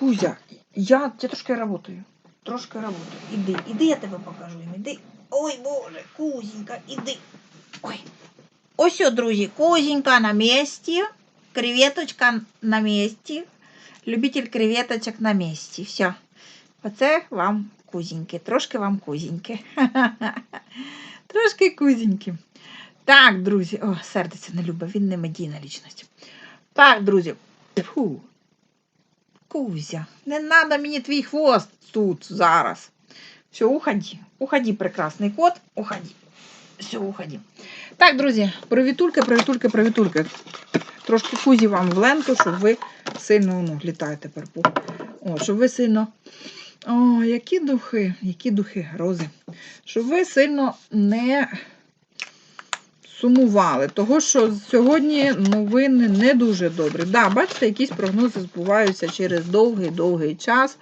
Кузя, я, я трошки работаю. Трошки работаю. Іди, іди, я тебе покажу їм. Іди. Ой, Боже, Кузенька, іди. Ой. Ось, друзі, Кузенька на місці. Креветочка на місці. Любитель креветочок на місці. Все. Оце вам кузеньки. Трошки вам кузеньки. Трошки кузеньки. Так, друзі. О, сердиться не любить, він не медійна лічність. Так, друзі. Фу. Кузя, не надо мені твій хвост тут зараз. Все, уходи. Уходи, прекрасний кот, уходи. Все, уходи. Так, друзі, привітульки, привітульки, привітульки. Трошки кузі вам в ленту, щоб ви сильно ну, літає тепер. О, щоб ви сильно. О, які духи, які духи, рози. Щоб ви сильно не сумували, того що сьогодні новини не дуже добрі. Да, бачите, якісь прогнози збуваються через довгий-довгий час,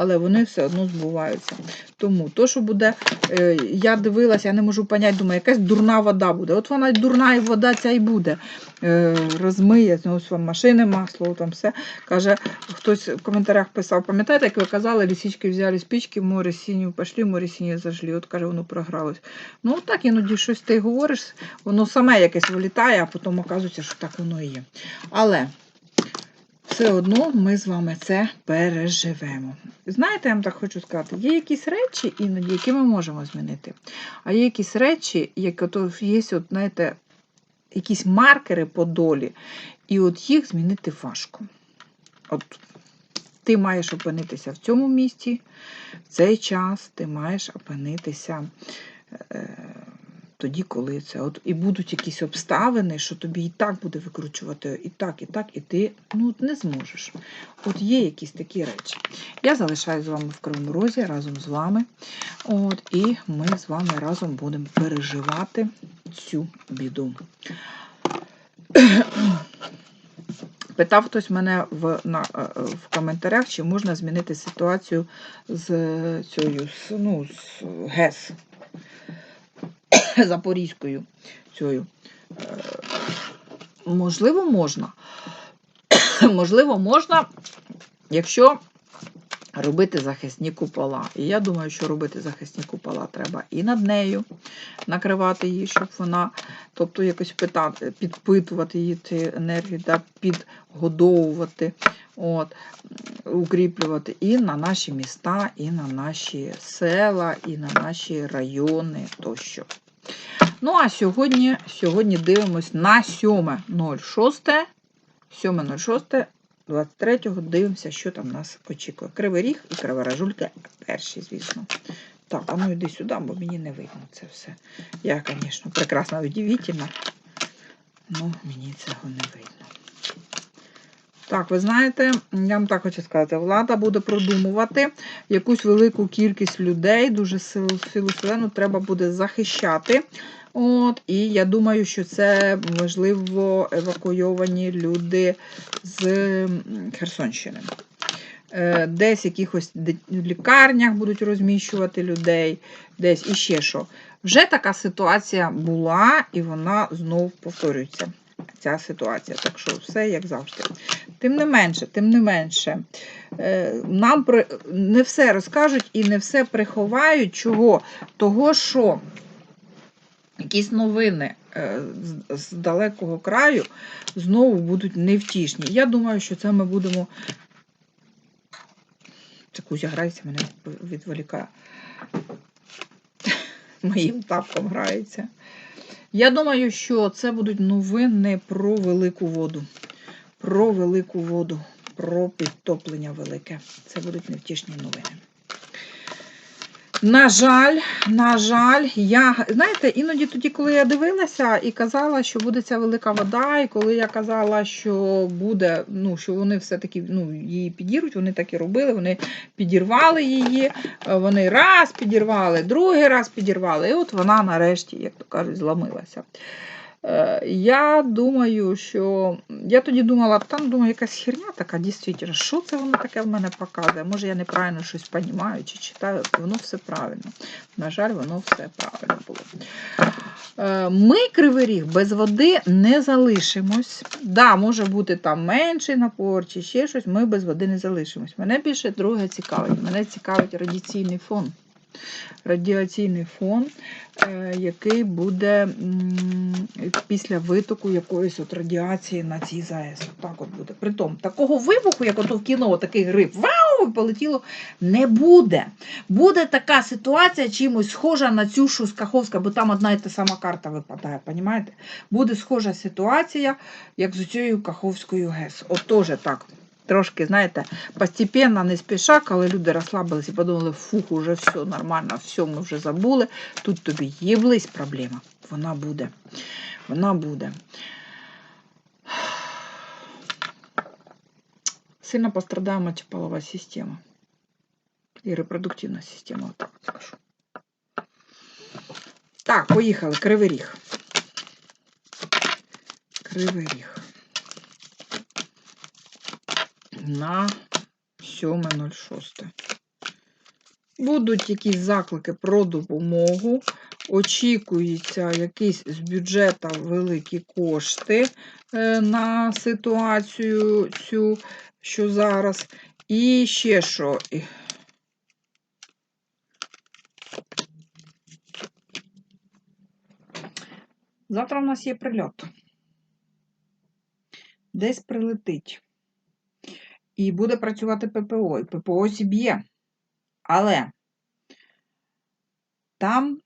але вони все одно збуваються. Тому то, що буде, е, я дивилася, я не можу поняти, думаю, якась дурна вода буде. От вона дурна і вода ця і буде. Е, розмиє, ось вам машини, масло, там все. Каже, хтось в коментарях писав, пам'ятаєте, як ви казали, лісічки взяли спічки, в море синю пішли, море синє зажгли. От каже, воно програлось. Ну, так іноді щось ти говориш, воно саме якесь вилітає, а потім оказується, що так воно і є. Але все одно ми з вами це переживемо. Знаєте, я вам так хочу сказати, є якісь речі іноді, які ми можемо змінити. А є якісь речі, які ото є, от, знаєте, якісь маркери по долі, і от їх змінити важко. От ти маєш опинитися в цьому місці, в цей час ти маєш опинитися е, тоді, коли це. От, І будуть якісь обставини, що тобі і так буде викручувати, і так, і так, і ти ну, не зможеш. От є якісь такі речі. Я залишаюсь з вами в Кривому Розі разом з вами. От, І ми з вами разом будемо переживати цю біду. Питав хтось мене в, на, е, в коментарях, чи можна змінити ситуацію з цією з, ну, з ГЕС Запорізькою. Цією. Е, Можливо, можна. Можливо, можна, якщо робити захисні купола. І я думаю, що робити захисні купола треба і над нею, накривати її, щоб вона, тобто якось питати, підпитувати її ці енергії, да, підгодовувати, от, укріплювати і на наші міста, і на наші села, і на наші райони тощо. Ну, а сьогодні, сьогодні дивимось на 7.06. 7.06. 23-го дивимося, що там нас очікує. Кривий ріг і криворожулька перші, звісно. Так, а ну йди сюди, бо мені не видно це все. Я, звісно, прекрасно удивительна, але мені цього не видно. Так, ви знаєте, я вам так хочу сказати, влада буде продумувати якусь велику кількість людей, дуже силу, селену треба буде захищати. От, І я думаю, що це, можливо, евакуйовані люди з Херсонщини. Е, Десь в якихось лікарнях будуть розміщувати людей, десь іще що. Вже така ситуація була, і вона знов повторюється. Ця ситуація. Так що все як завжди. Тим не менше, тим не менше, е, нам не все розкажуть і не все приховають. Чого? Того, що якісь новини е, з- далекого краю знову будуть невтішні. Я думаю, що це ми будемо. Це Кузя грається, мене відволікає. Моїм тапком грається. Я думаю, що це будуть новини про велику воду. Про велику воду, про підтоплення велике. Це будуть невтішні новини. На жаль, на жаль, я, знаєте, іноді тоді, коли я дивилася і казала, що буде ця велика вода, і коли я казала, що буде, ну, що вони все-таки ну, її підірвуть, вони так і робили, вони підірвали її, е, вони раз підірвали, другий раз підірвали, і от вона нарешті, як то кажуть, зламилася. Е, Я думаю, що я тоді думала, там думаю, якась херня така, дійсно, що це воно таке в мене показує? Може, я неправильно щось розумію чи читаю, воно все правильно. На жаль, воно все правильно було. Е, Ми кривий ріг без води не залишимось. Да, може бути там менший напор чи ще щось, ми без води не залишимось. Мене більше друге цікавить. Мене цікавить радіаційний фон. Радіаційний фон, е, який буде після витоку якоїсь от радіації на цій ЗАЕС. Так от буде. Притом, такого вибуху, як ото в кіно, такий гриб, вау, полетіло, не буде. Буде така ситуація, чимось схожа на цю, що з Каховська, бо там одна і та сама карта випадає, понімаєте? Буде схожа ситуація, як з цією Каховською ГЕС. От теж так. Трошки, знаєте, постепенно, не спіша, коли люди розслабились і подумали, фух, уже все нормально, все, ми вже забули. Тут тобі єблись проблема. Вона буде. Вона буде. Сильно пострадає мочеполова система. І репродуктивна система, отак от скажу. Так, поїхали. Кривий ріг. Кривий ріг. На 7.06. Будуть якісь заклики про допомогу. Очікується якісь з бюджету великі кошти е, на ситуацію цю, що зараз. І ще що. Завтра в нас є прильот. Десь прилетить. І буде працювати ППО. І ППО зіб'є. Але там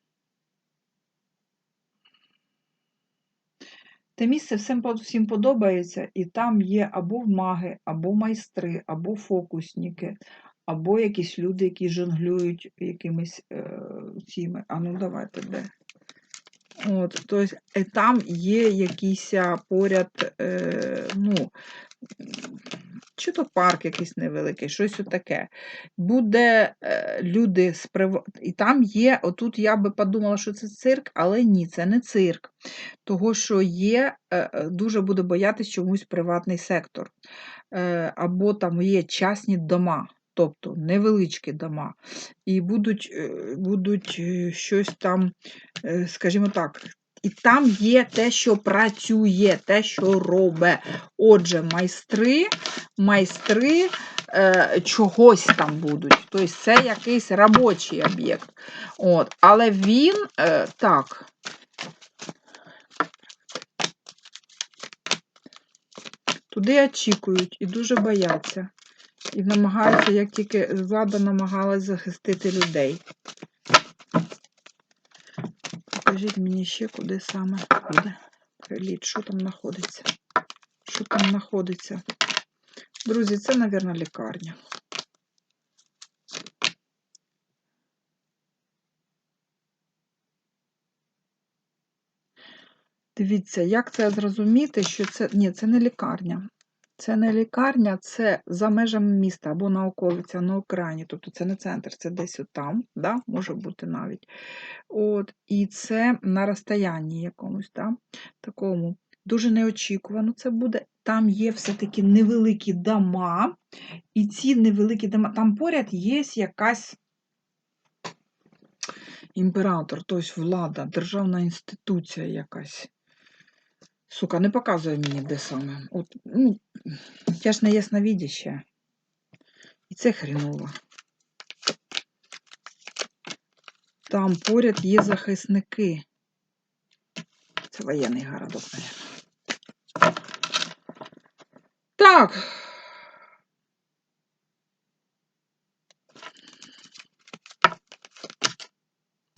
те місце всім, всім подобається, і там є або маги, або майстри, або фокусники, або якісь люди, які жонглюють якимись е, цими. А ну давайте де. От, тобто, е, там є якийсь поряд, е, ну, чи то парк якийсь невеликий, щось таке. Буде е, люди з прив... І там є, отут я би подумала, що це цирк, але ні, це не цирк. Того, що є, е, е, дуже буде боятись чомусь приватний сектор. Або там є частні дома. Тобто невеличкі дома, і будуть, будуть щось там, скажімо так, і там є те, що працює, те, що робить. Отже, майстри, майстри е, чогось там будуть. Тобто це якийсь робочий об'єкт. От. Але він е, так. Туди очікують і дуже бояться. І намагаються, як тільки влада намагалась захистити людей. Покажіть мені ще, куди саме буде приліт, що там знаходиться. Що там знаходиться? Друзі, це, мабуть, лікарня. Дивіться, як це зрозуміти, що це. Ні, це не лікарня. Це не лікарня, це за межами міста або на околиці, на окраїні. Тобто це не центр, це десь там, да? може бути навіть. От, І це на розстоянні якомусь, да? такому. Дуже неочікувано це буде. Там є все-таки невеликі дома, і ці невеликі дома, там поряд є якась імператор, тобто влада, державна інституція якась. Сука, не показує мені, де саме. От, ну, я ж не ясновідяща. І це хріново. Там поряд є захисники. Це воєнний городок, мабуть. Так.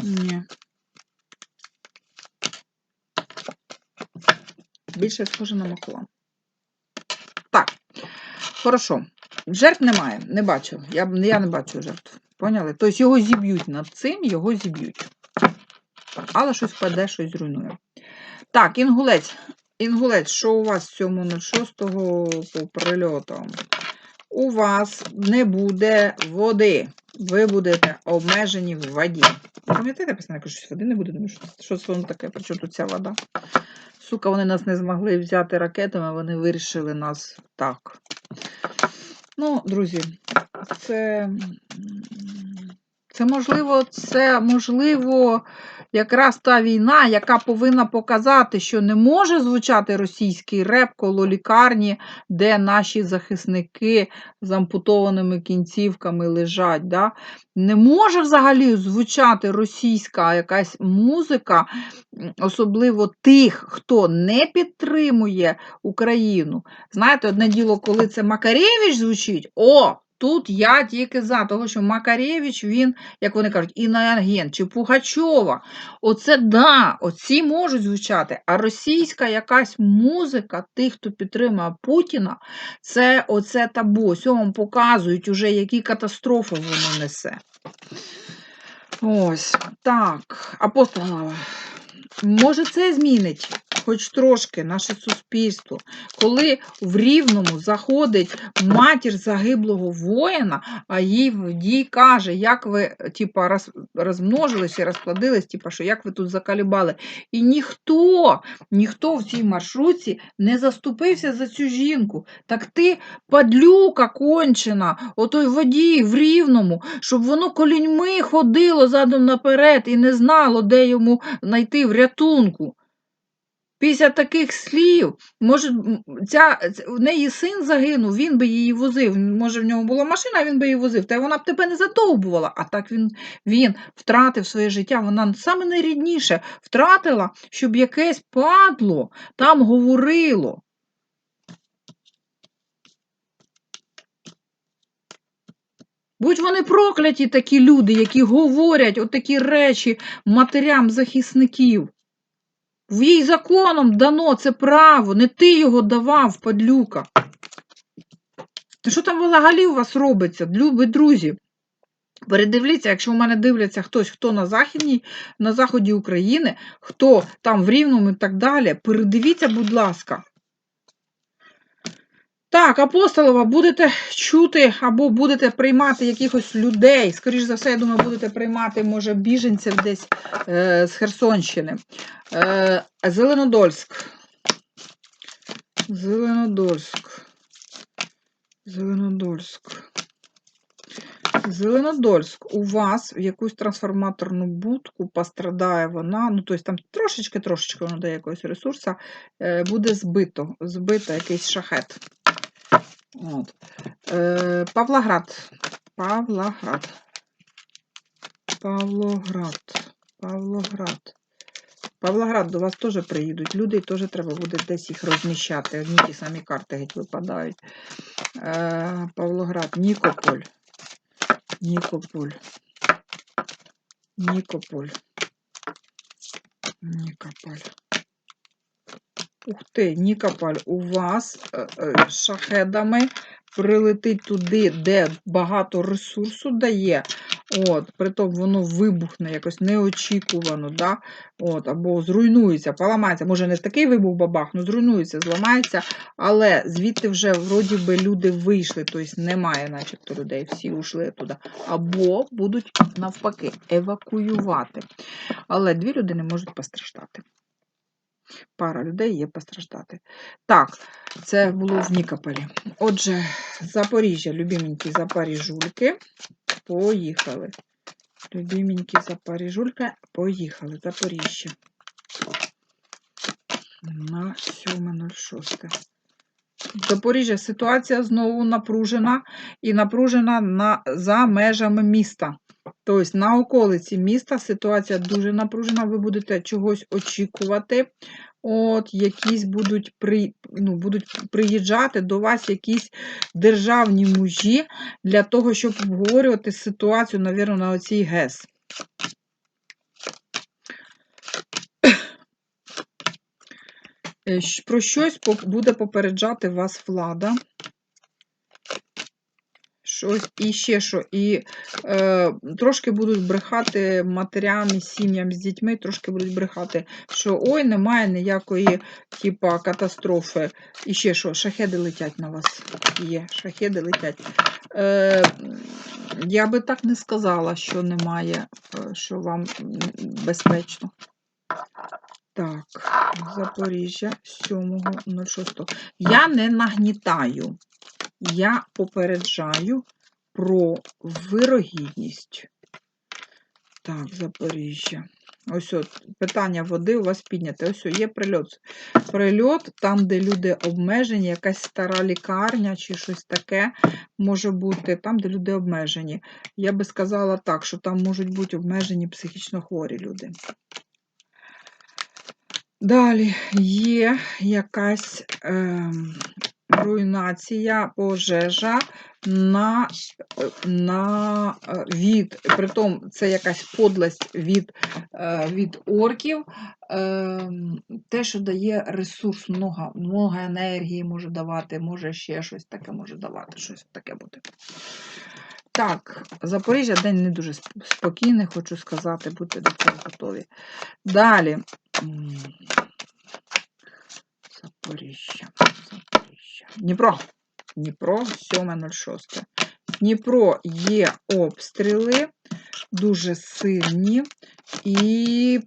Ні. Більше схоже на маклан. Так, хорошо. Жертв немає, не бачу. Я, я не бачу жертв. Поняли? Тобто його зіб'ють над цим, його зіб'ють. Але щось впаде, щось зруйнує. Так, інгулець. Інгулець, що у вас 7.06 по прильотам? У вас не буде води. Ви будете обмежені в воді. Пам'ятаєте, писано, що щось води не буде? Що, що це воно таке? При чому тут ця вода? Сука, вони нас не змогли взяти ракетами, вони вирішили нас так. Ну, друзі, це, це можливо, це можливо якраз та війна, яка повинна показати, що не може звучати російський реп коло лікарні, де наші захисники з ампутованими кінцівками лежать. Да? Не може взагалі звучати російська якась музика, особливо тих, хто не підтримує Україну. Знаєте, одне діло, коли це Макаревич звучить, о! Тут я тільки за, того, що Макаревич, він, як вони кажуть, іноагент чи Пугачова. Оце да, оці можуть звучати. А російська якась музика тих, хто підтримує Путіна, це оце табу. Вам показують уже, які катастрофи воно несе. Ось так. Апостолова. Може, це змінить хоч трошки наше суспільство, коли в Рівному заходить матір загиблого воїна, а їй водій каже, як ви типа, роз, розмножились і розплодились, що як ви тут закалібали. І ніхто, ніхто в цій маршрутці не заступився за цю жінку. Так ти, падлюка кончена, отой водій в Рівному, щоб воно коліньми ходило задом наперед і не знало, де йому знайти врятунку. Після таких слів, може, ця, в неї син загинув, він би її возив. Може, в нього була машина, він би її возив. Та вона б тебе не задовбувала. А так він, він втратив своє життя. Вона саме найрідніше втратила, щоб якесь падло там говорило. Будь вони прокляті, такі люди, які говорять отакі речі матерям захисників. В їй законом дано це право, не ти його давав, падлюка. Та Що там взагалі у вас робиться, любі друзі? Передивіться, якщо в мене дивляться хтось, хто на західній, на заході України, хто там в Рівному і так далі, передивіться, будь ласка. Так, апостолова, будете чути або будете приймати якихось людей. Скоріш за все, я думаю, будете приймати, може, біженців десь е, з Херсонщини. Е, Зеленодольськ. Зеленодольськ. Зеленодольськ. Зеленодольськ. У вас в якусь трансформаторну будку пострадає вона, ну, тобто там трошечки-трошечки воно дає якогось ресурсу, е, буде збито, збито якийсь шахет. От. Е, Павлоград. Павлоград. Павлоград. Павлоград. Павлоград до вас теж приїдуть люди, і теж треба буде десь їх розміщати. Одні ті самі карти геть випадають. Е, Павлоград, Нікополь. Нікополь. Нікополь. Нікополь. Ух ти, Нікополь, у вас е, е, шахедами прилетить туди, де багато ресурсу дає. От, притом воно вибухне якось неочікувано, да? От, або зруйнується, поламається. Може, не такий вибух бабах, ну зруйнується, зламається, але звідти вже вроді би люди вийшли, тобто немає, начебто, людей, всі ушли туди. Або будуть навпаки евакуювати. Але дві людини можуть постраждати. Пара людей є постраждати. Так, це було в Нікополі. Отже, Запоріжжя, любименькі запоріжульки. Поїхали. Любименькі запоріжульки, поїхали. Запоріжжя. На 7.06. Запоріжжя ситуація знову напружена і напружена на, за межами міста. Тобто на околиці міста ситуація дуже напружена, ви будете чогось очікувати. От, якісь будуть, при, ну, будуть приїжджати до вас якісь державні мужі для того, щоб обговорювати ситуацію, навірно, на оцій ГЕС. Е, Про щось буде попереджати вас влада. Щось і ще що. І е, трошки будуть брехати матерям і сім'ям з дітьми, трошки будуть брехати, що ой, немає ніякої типа катастрофи. І ще що, шахеди летять на вас. Є, шахеди летять. Е, я би так не сказала, що немає, е, що вам безпечно. Так, Запоріжжя 7.06. Я не нагнітаю. Я попереджаю про вирогідність. Так, Запоріжжя. Ось от питання води у вас підняте. Ось є прильот. Прильот, там, де люди обмежені, якась стара лікарня чи щось таке може бути, там, де люди обмежені. Я би сказала так, що там можуть бути обмежені психічно хворі люди. Далі є якась ем, руйнація, пожежа на, на е, від, притом це якась подлость від, е, від орків, ем, те, що дає ресурс, много, много енергії може давати, може ще щось таке може давати, щось таке буде. Так, Запоріжжя день не дуже спокійний, хочу сказати, будьте до цього готові. Далі. Запоріжжя. Запоріжжя. Дніпро. Дніпро 7.06. Дніпро є обстріли, дуже сильні, і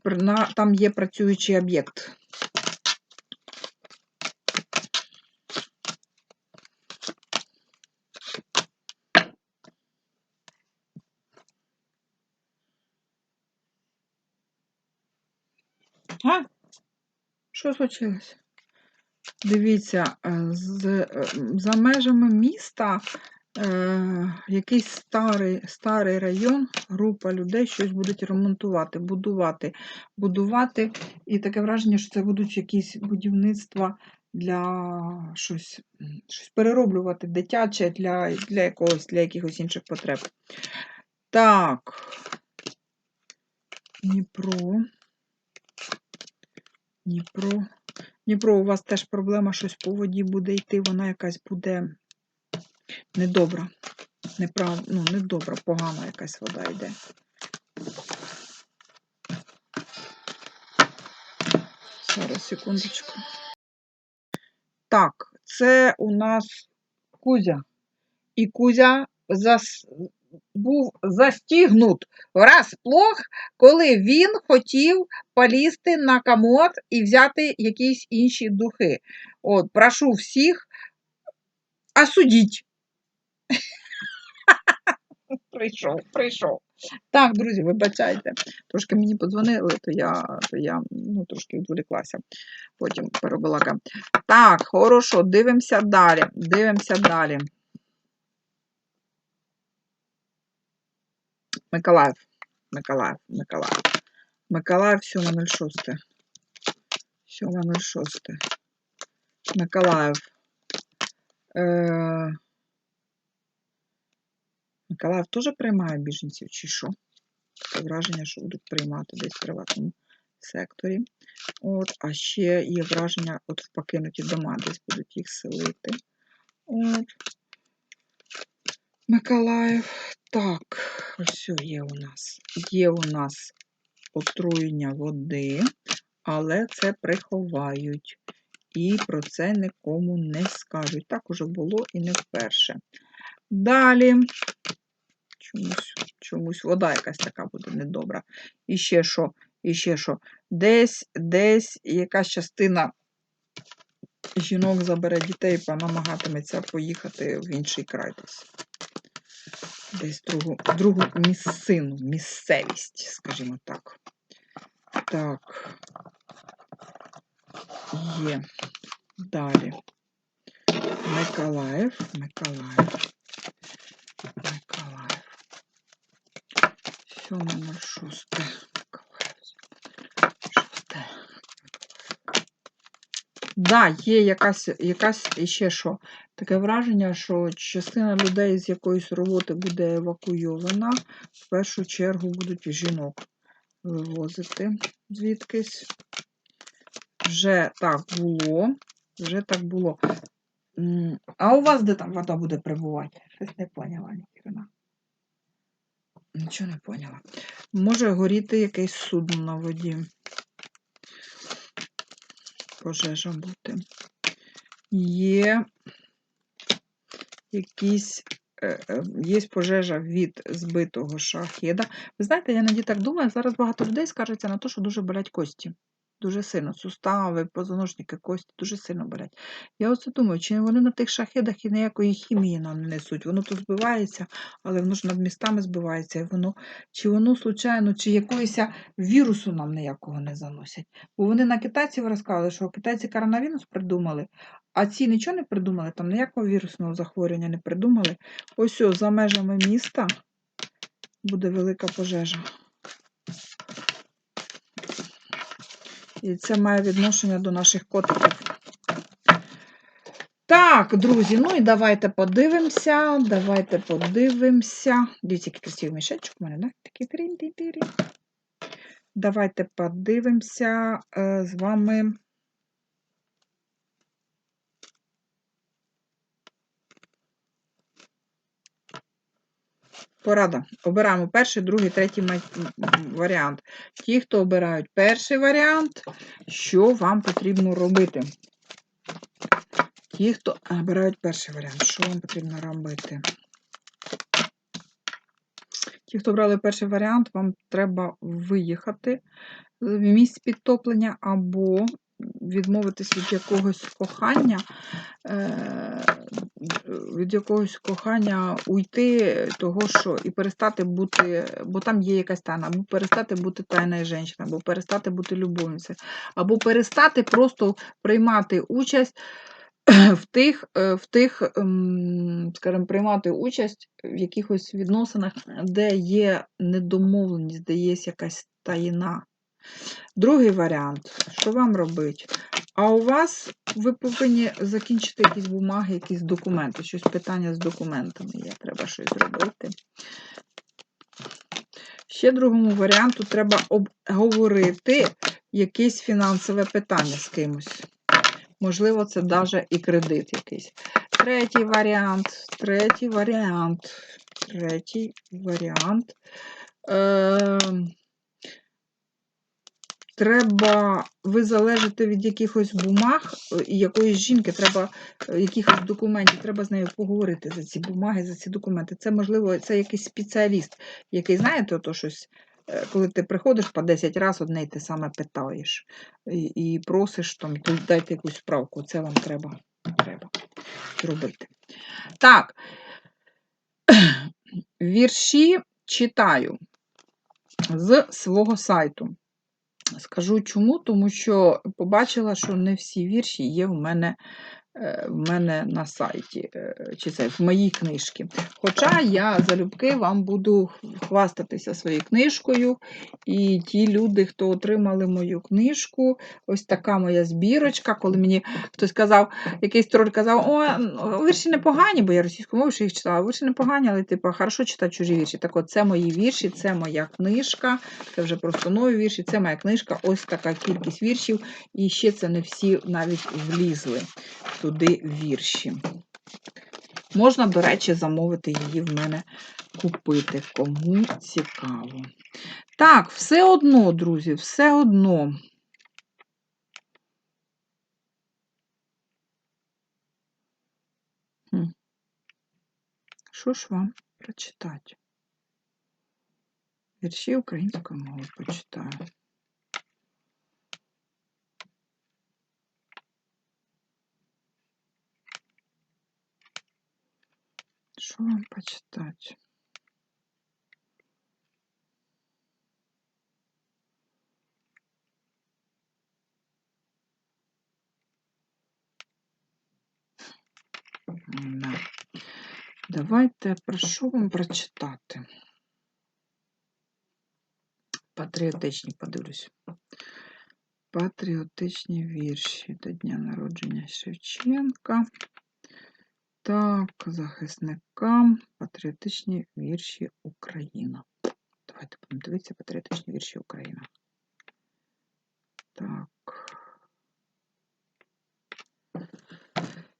там є працюючий об'єкт. А? Що случилось? Дивіться, е, з, е, за межами міста е, якийсь старий, старий район, група людей щось будуть ремонтувати, будувати, будувати. І таке враження, що це будуть якісь будівництва для щось, щось перероблювати дитяче для, для якогось, для якихось інших потреб. Так. Дніпро. Дніпро. Дніпро, у вас теж проблема, щось по воді буде йти, вона якась буде недобра. Неправ... Ну, недобра, погана якась вода йде. Зараз, секундочку. Так, це у нас Кузя. І Кузя зас... був застігнут врасплох, коли він хотів полізти на комод і взяти якісь інші духи. От, прошу всіх осудіть. Прийшов, прийшов. Так, друзі, вибачайте. Трошки мені подзвонили, то я, то я ну, трошки відволіклася. Потім перебалака. Так, хорошо, дивимося далі. Дивимося далі. Миколаїв. Миколаїв, Миколаїв. Миколаїв 7.06. 7.06. Миколаїв. Е... Миколаїв теж приймає біженців, чи що? Таке враження, що будуть приймати десь в приватному секторі. От, а ще є враження, от в покинуті дома десь будуть їх селити. От. Миколаїв. Так, ось є у нас. Є у нас отруєння води, але це приховають. І про це нікому не скажуть. Так уже було і не вперше. Далі. Чомусь, чомусь вода якась така буде недобра. І ще що, і ще що. Десь, десь якась частина жінок забере дітей і намагатиметься поїхати в інший край десь. Десь другу, другу місцину, місцевість, скажімо так. Так. Є. Далі. Миколаїв, Миколаїв. Миколаїв. 7.06. Миколаїв. 6. Да, є якась, якась іще що. Таке враження, що частина людей з якоїсь роботи буде евакуйована. В першу чергу будуть жінок вивозити звідкись. Вже так було. Вже так було. А у вас де там вода буде прибувати? Щось не поняла, ніхрена. Нічого не поняла. Може горіти якесь судно на воді. Пожежа бути. Є якісь. е, е, Є пожежа від збитого шахеда. Ви знаєте, я іноді так думаю, зараз багато людей скаржаться на те, що дуже болять кості. Дуже сильно. Сустави, позвоночники, кості дуже сильно болять. Я оце думаю, чи вони на тих шахедах і ніякої хімії нам не несуть. Воно то збивається, але воно ж над містами збивається. І воно, чи воно, случайно, чи якоїсь вірусу нам ніякого не заносять. Бо вони на китайців розказали, що китайці коронавірус придумали, а ці нічого не придумали, там ніякого вірусного захворювання не придумали. Ось о, за межами міста буде велика пожежа. І це має відношення до наших котиків. Так, друзі, ну і давайте подивимося. Давайте подивимося. Дивіться, який красивий мішечок у мене, да? Такий трін тін тірі Давайте подивимося е, з вами. Порада. Обираємо перший, другий, третій варіант. Ті, хто обирають перший варіант, що вам потрібно робити? Ті, хто обирають перший варіант, що вам потрібно робити? Ті, хто обрали перший варіант, вам треба виїхати в місць підтоплення або відмовитись від якогось кохання, е, від якогось кохання уйти, того, що і перестати бути, бо там є якась тайна, або перестати бути тайною жінка, або перестати бути любовницею, або перестати просто приймати участь. В тих, е, в тих, ем, скажімо, приймати участь в якихось відносинах, де є недомовленість, де є якась таїна. Другий варіант, що вам робити? А у вас ви повинні закінчити якісь бумаги, якісь документи, щось питання з документами є, треба щось зробити. Ще другому варіанту треба обговорити якесь фінансове питання з кимось. Можливо, це навіть і кредит якийсь. Третій варіант, третій варіант, третій варіант. Е Треба, ви залежите від якихось бумаг якоїсь жінки, треба е, якихось документів, треба з нею поговорити за ці бумаги, за ці документи. Це, можливо, це якийсь спеціаліст, який, знаєте, ото щось, е, коли ти приходиш по 10 разів одне і те саме питаєш і, і просиш там, дайте якусь справку. Це вам треба, треба зробити. Так, вірші читаю з свого сайту. Скажу чому, тому що побачила, що не всі вірші є в мене в мене на сайті, е, чи це в моїй книжці. Хоча я залюбки вам буду хвастатися своєю книжкою. І ті люди, хто отримали мою книжку, ось така моя збірочка, коли мені хтось казав, якийсь троль казав, о, вірші непогані, бо я російську мову ще їх читала, вірші непогані, але типу, хорошо читати чужі вірші. Так от це мої вірші, це моя книжка, це вже просто нові вірші, це моя книжка, ось така кількість віршів. І ще це не всі навіть влізли туди вірші. Можна, до речі, замовити її в мене купити, кому цікаво. Так, все одно, друзі, все одно. Що ж вам прочитати? Вірші української мови почитаю. Що вам почитати? Давайте про що вам прочитати? Патріотичні подивлюсь. Патріотичні вірші до Дня народження Шевченка. Так, захисникам патріотичні вірші Україна. Давайте будемо дивитися патріотичні вірші Україна. Так.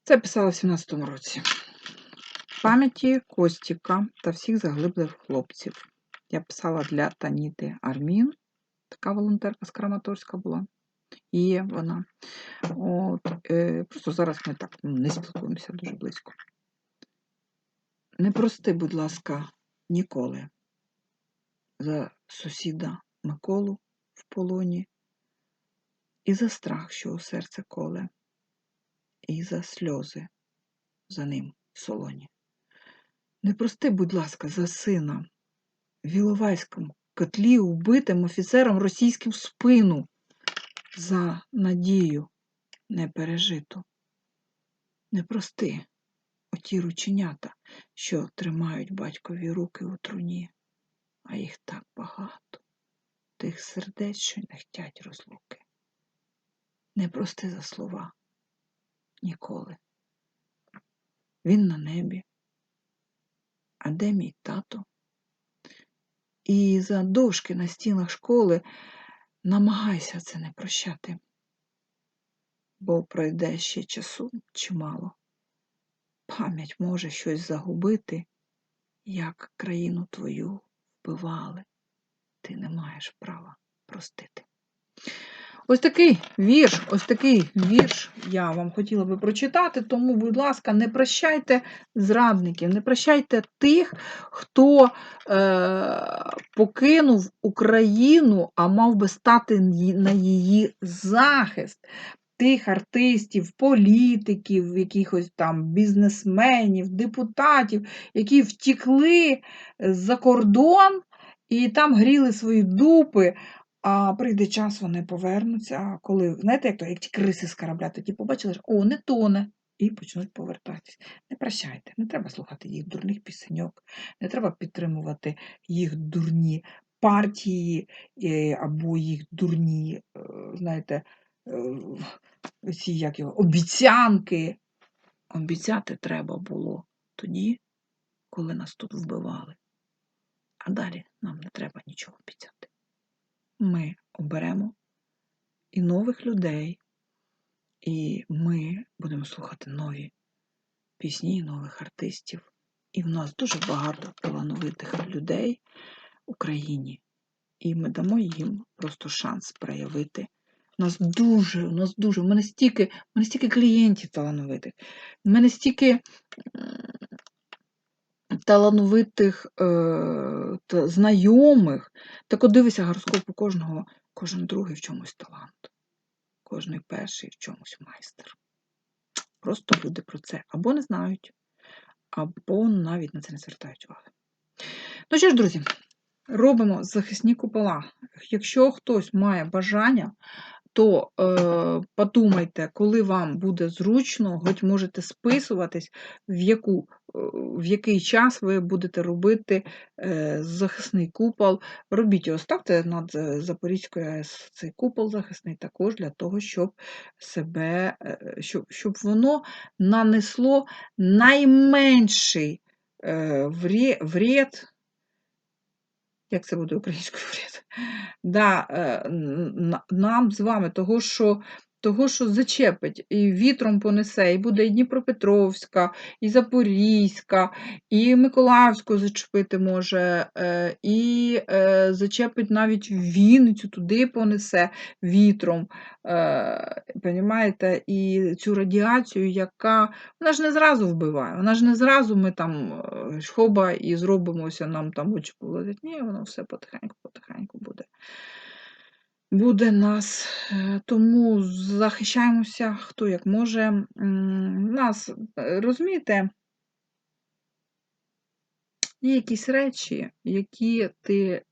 Це писала в 17-му році. Пам'яті Костіка та всіх заглиблих хлопців. Я писала для Таніти Армін, така волонтерка з Краматорська була. Є вона. От, е, Просто зараз ми так ну, не спілкуємося дуже близько. Не прости, будь ласка, ніколи за сусіда Миколу в полоні. і за страх, що у серце коле, і за сльози за ним в солоні. Не прости, будь ласка, за сина в Іловайському котлі убитим офіцером російським в спину за надію не пережиту. Не прости оті рученята, що тримають батькові руки у труні, а їх так багато, тих сердець, що не хтять розлуки. Не прости за слова ніколи. Він на небі. А де мій тато? І за дошки на стінах школи намагайся це не прощати, бо пройде ще часу чимало. Пам'ять може щось загубити, як країну твою вбивали. Ти не маєш права простити. Ось такий вірш, ось такий вірш я вам хотіла би прочитати, тому, будь ласка, не прощайте зрадників, не прощайте тих, хто е, покинув Україну, а мав би стати на її захист. Тих артистів, політиків, якихось там бізнесменів, депутатів, які втікли за кордон і там гріли свої дупи, а прийде час, вони повернуться. А коли, знаєте, як то, як ті криси з корабля, тоді побачили, що о, не тоне, і почнуть повертатись. Не прощайте, не треба слухати їх дурних пісеньок, не треба підтримувати їх дурні партії е, або їх дурні, е, знаєте, е, ці як його, обіцянки. Обіцяти треба було тоді, коли нас тут вбивали. А далі нам не треба нічого обіцяти ми оберемо і нових людей, і ми будемо слухати нові пісні, нових артистів. І в нас дуже багато талановитих людей в Україні. І ми дамо їм просто шанс проявити. У нас дуже, у нас дуже, у мене стільки, у мене стільки клієнтів талановитих, у мене стільки талановитих е, та знайомих. Так от дивися гороскоп у кожного, кожен другий в чомусь талант, кожен перший в чомусь майстер. Просто люди про це або не знають, або навіть на це не звертають уваги. Ну що ж, друзі, робимо захисні купола. Якщо хтось має бажання, то е, подумайте, коли вам буде зручно, хоч можете списуватись, в яку, е, в який час ви будете робити е, захисний купол. Робіть його, ставте над е, Запорізькою АЕС цей купол захисний також для того, щоб себе, е, щоб, щоб воно нанесло найменший е, вред як це буде українською говорити? Да, е, Нам з вами того, що того, що зачепить, і вітром понесе, і буде і Дніпропетровська, і Запорізька, і Миколаївську зачепити може, е, і е, зачепить навіть Вінницю, туди понесе вітром. Понімаєте? І цю радіацію, яка вона ж не зразу вбиває, вона ж не зразу ми там хоба і зробимося, нам там очі полетять. Ні, воно все потихеньку-потихеньку буде буде нас, е, тому захищаємося хто як може. Нас, е, розумієте, є якісь речі, які ти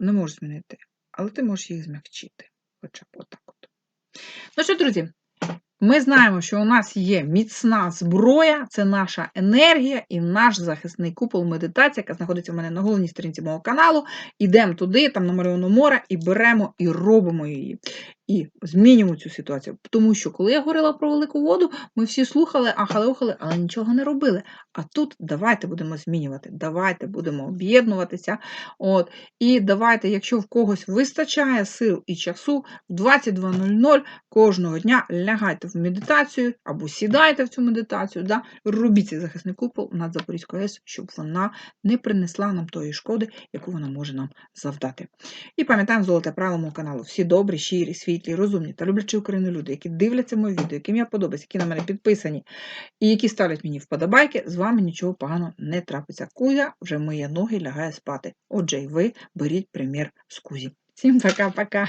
не можеш змінити, але ти можеш їх змягчити. Хоча б отак от. Ну що, друзі? Ми знаємо, що у нас є міцна зброя, це наша енергія і наш захисний купол медитація, яка знаходиться в мене на головній сторінці мого каналу. Ідемо туди, там на Маріону море, і беремо і робимо її і змінюємо цю ситуацію. Тому що, коли я говорила про велику воду, ми всі слухали, ахали-охали, але нічого не робили. А тут давайте будемо змінювати, давайте будемо об'єднуватися. От, І давайте, якщо в когось вистачає сил і часу, в 22.00 кожного дня лягайте в медитацію або сідайте в цю медитацію, да, робіть захисний купол над Запорізькою АЕС, щоб вона не принесла нам тої шкоди, яку вона може нам завдати. І пам'ятаємо золоте правило мого каналу. Всі добрі, щирі, світлі світлі, розумні та люблячі Україну люди, які дивляться моє відео, яким я подобаюся, які на мене підписані і які ставлять мені вподобайки, з вами нічого поганого не трапиться. Кузя вже миє ноги лягає спати. Отже, і ви беріть примір з кузі. Всім пока-пока!